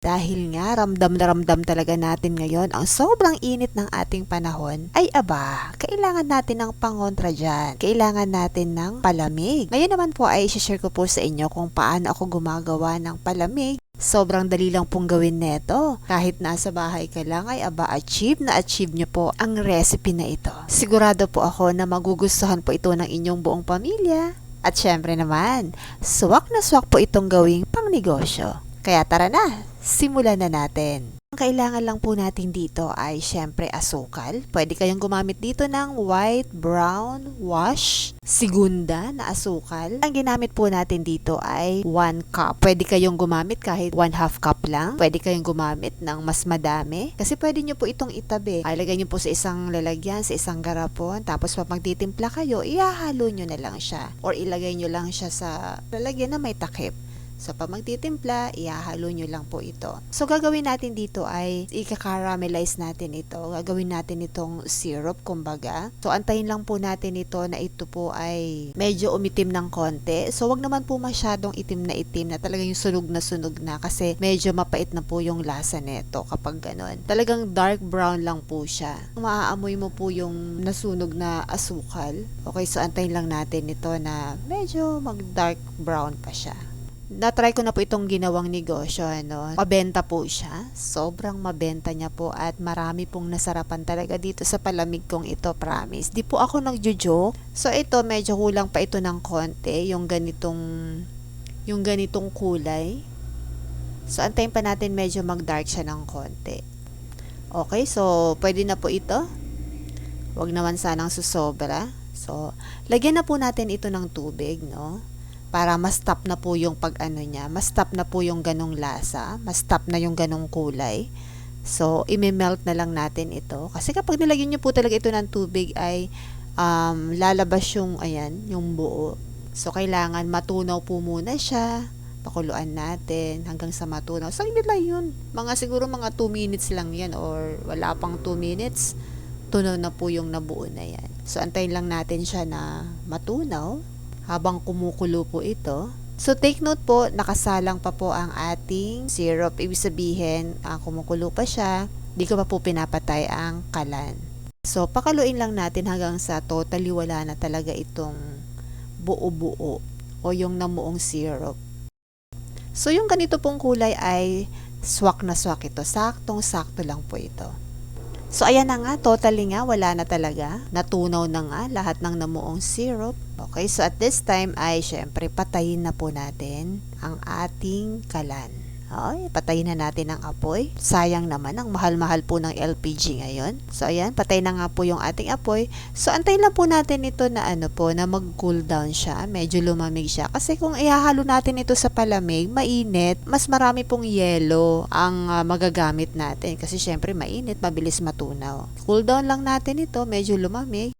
Dahil nga ramdam na ramdam talaga natin ngayon ang sobrang init ng ating panahon, ay aba, kailangan natin ng pangontra dyan. Kailangan natin ng palamig. Ngayon naman po ay share ko po sa inyo kung paano ako gumagawa ng palamig. Sobrang dali lang pong gawin neto. Kahit nasa bahay ka lang ay aba achieve na achieve nyo po ang recipe na ito. Sigurado po ako na magugustuhan po ito ng inyong buong pamilya. At syempre naman, swak na swak po itong gawing pang negosyo. Kaya tara na, simulan na natin. Ang kailangan lang po natin dito ay syempre asukal. Pwede kayong gumamit dito ng white, brown, wash, segunda na asukal. Ang ginamit po natin dito ay 1 cup. Pwede kayong gumamit kahit 1 half cup lang. Pwede kayong gumamit ng mas madami. Kasi pwede nyo po itong itabi. Ay, lagay nyo po sa isang lalagyan, sa isang garapon. Tapos pag magtitimpla kayo, ihahalo nyo na lang siya. Or ilagay nyo lang siya sa lalagyan na may takip. So, pag magtitimpla, ihahalo nyo lang po ito. So, gagawin natin dito ay ika-caramelize natin ito. Gagawin natin itong syrup, kumbaga. So, antayin lang po natin ito na ito po ay medyo umitim ng konti. So, wag naman po masyadong itim na itim na talagang yung sunog na sunog na kasi medyo mapait na po yung lasa nito kapag ganon. Talagang dark brown lang po siya. Maaamoy mo po yung nasunog na asukal. Okay, so antayin lang natin ito na medyo mag-dark brown pa siya na-try ko na po itong ginawang negosyo, ano. Mabenta po siya. Sobrang mabenta niya po at marami pong nasarapan talaga dito sa palamig kong ito, promise. Di po ako nagjo-joke. So ito, medyo kulang pa ito ng konti, yung ganitong yung ganitong kulay. So antayin pa natin medyo mag-dark siya ng konti. Okay, so pwede na po ito. Huwag naman sanang susobra. So, lagyan na po natin ito ng tubig, no? Para mas stop na po yung pag ano niya, mas stop na po yung ganong lasa, mas stop na yung ganong kulay. So, ime-melt na lang natin ito. Kasi kapag nilagyan niyo po talaga ito ng tubig ay um, lalabas yung, ayan, yung buo. So, kailangan matunaw po muna siya. Pakuluan natin hanggang sa matunaw. Saglit lang yun. Mga siguro mga 2 minutes lang yan or wala pang 2 minutes. Tunaw na po yung nabuo na yan. So, antayin lang natin siya na matunaw habang kumukulo po ito. So take note po, nakasalang pa po ang ating syrup. Ibig sabihin, uh, kumukulo pa siya, di ko pa po pinapatay ang kalan. So pakaluin lang natin hanggang sa totally wala na talaga itong buo-buo o yung namuong syrup. So yung ganito pong kulay ay swak na swak ito. Saktong sakto lang po ito. So ayan na nga, totally nga, wala na talaga. Natunaw na nga lahat ng namuong syrup. Okay, so at this time ay syempre patayin na po natin ang ating kalan. Okay, patayin na natin ang apoy. Sayang naman, ang mahal-mahal po ng LPG ngayon. So, ayan, patay na nga po yung ating apoy. So, antayin lang po natin ito na ano po, na mag-cool down siya. Medyo lumamig siya. Kasi kung ihahalo natin ito sa palamig, mainit, mas marami pong yelo ang uh, magagamit natin. Kasi syempre, mainit, mabilis matunaw. Cool down lang natin ito, medyo lumamig.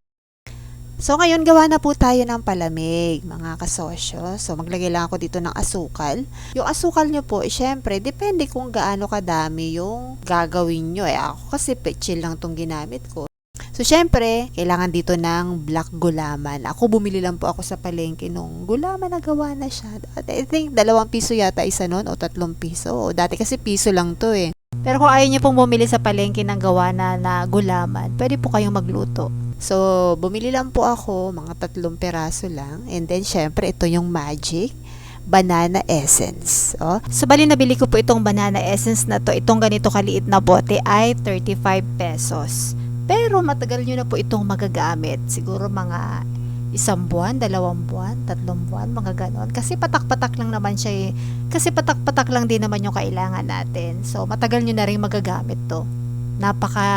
So, ngayon gawa na po tayo ng palamig, mga kasosyo. So, maglagay lang ako dito ng asukal. Yung asukal nyo po, eh, syempre, depende kung gaano kadami yung gagawin nyo. Eh, ako kasi chill lang tong ginamit ko. So, syempre, kailangan dito ng black gulaman. Ako, bumili lang po ako sa palengke nung gulaman na gawa na siya. I think, dalawang piso yata isa nun o tatlong piso. O, dati kasi piso lang to eh. Pero kung ayaw nyo pong bumili sa palengke ng gawa na, na gulaman, pwede po kayong magluto. So, bumili lang po ako, mga tatlong peraso lang. And then, syempre, ito yung magic banana essence. Oh. So, bali nabili ko po itong banana essence na to. Itong ganito kaliit na bote ay 35 pesos. Pero matagal nyo na po itong magagamit. Siguro mga isang buwan, dalawang buwan, tatlong buwan, mga ganon. Kasi patak-patak lang naman siya eh. Kasi patak-patak lang din naman yung kailangan natin. So, matagal nyo na rin magagamit to. Napaka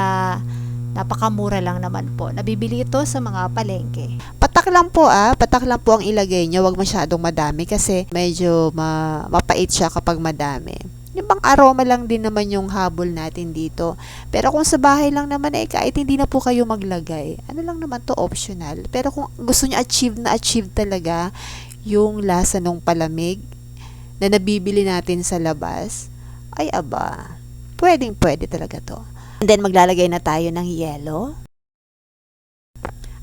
Napakamura lang naman po. Nabibili ito sa mga palengke. Patak lang po ah. Patak lang po ang ilagay nyo. Huwag masyadong madami kasi medyo ma mapait siya kapag madami. Yung bang aroma lang din naman yung habol natin dito. Pero kung sa bahay lang naman eh, kahit hindi na po kayo maglagay, ano lang naman to optional. Pero kung gusto nyo achieve na achieve talaga yung lasa ng palamig na nabibili natin sa labas, ay aba, pwedeng pwede talaga to. And then maglalagay na tayo ng yelo.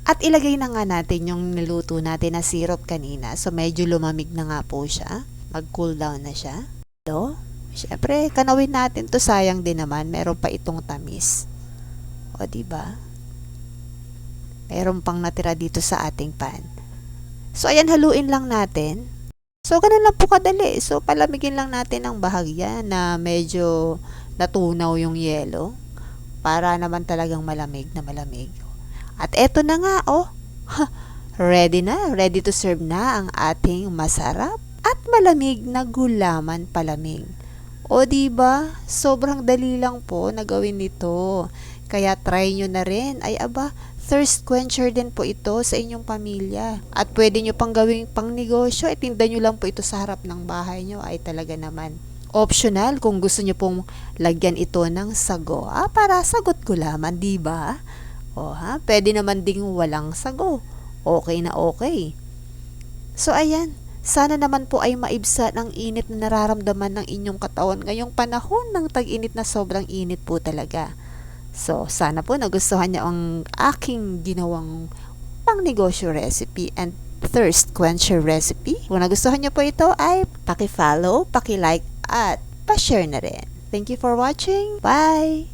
At ilagay na nga natin yung niluto natin na syrup kanina. So medyo lumamig na nga po siya. Mag-cool down na siya. Ito. Syempre, kanawin natin to sayang din naman. Meron pa itong tamis. O, di ba? Meron pang natira dito sa ating pan. So, ayan, haluin lang natin. So, ganun lang po kadali. So, palamigin lang natin ang bahagya na medyo natunaw yung yelo para naman talagang malamig na malamig. At eto na nga, oh. ready na, ready to serve na ang ating masarap at malamig na gulaman palamig. O di ba? Sobrang dali lang po na gawin nito. Kaya try nyo na rin. Ay aba, thirst quencher din po ito sa inyong pamilya. At pwede nyo pang gawing pang negosyo. Itinda nyo lang po ito sa harap ng bahay nyo. Ay talaga naman. Optional kung gusto nyo pong lagyan ito ng sago. Ah, para sagot gulaman, di ba? O ha, pwede naman ding walang sago. Okay na okay. So ayan, sana naman po ay maibsa ng init na nararamdaman ng inyong katawan ngayong panahon ng tag-init na sobrang init po talaga. So, sana po nagustuhan niyo ang aking ginawang pangnegosyo recipe and thirst quencher recipe. Kung nagustuhan niyo po ito ay paki-follow, paki-like at pa-share na rin. Thank you for watching. Bye!